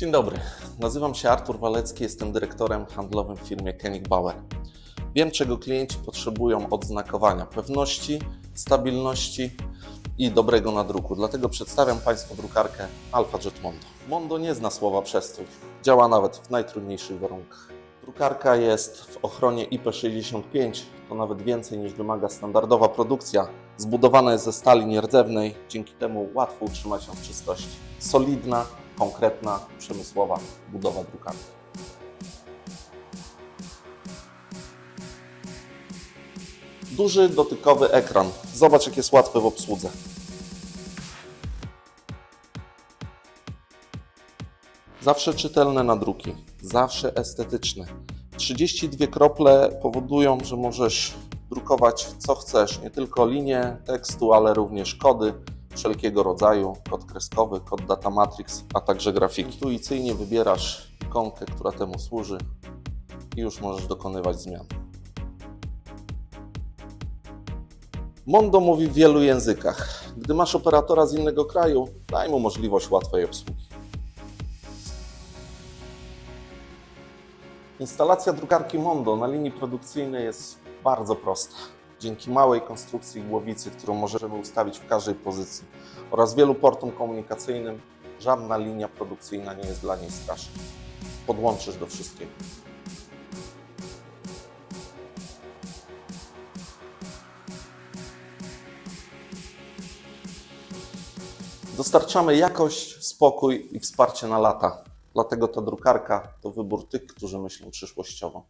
Dzień dobry, nazywam się Artur Walecki, jestem dyrektorem handlowym w firmie Koenig Bauer. Wiem, czego klienci potrzebują od znakowania pewności, stabilności i dobrego nadruku. Dlatego przedstawiam Państwu drukarkę AlphaJet Mondo. Mondo nie zna słowa przestój. Działa nawet w najtrudniejszych warunkach. Drukarka jest w ochronie IP65, to nawet więcej niż wymaga standardowa produkcja. Zbudowana jest ze stali nierdzewnej, dzięki temu łatwo utrzymać ją w czystości. Solidna, konkretna, przemysłowa budowa drukarki. Duży dotykowy ekran. Zobacz, jak jest łatwy w obsłudze. Zawsze czytelne nadruki, zawsze estetyczne. 32 krople powodują, że możesz drukować co chcesz, nie tylko linie tekstu, ale również kody wszelkiego rodzaju, kod kreskowy, kod data matrix, a także grafiki. Intuicyjnie wybierasz ikonkę, która temu służy i już możesz dokonywać zmian. Mondo mówi w wielu językach. Gdy masz operatora z innego kraju, daj mu możliwość łatwej obsługi. Instalacja drukarki Mondo na linii produkcyjnej jest bardzo prosta. Dzięki małej konstrukcji głowicy, którą możemy ustawić w każdej pozycji oraz wielu portom komunikacyjnym, żadna linia produkcyjna nie jest dla niej straszna. Podłączysz do wszystkiego. Dostarczamy jakość, spokój i wsparcie na lata. Dlatego ta drukarka to wybór tych, którzy myślą przyszłościowo.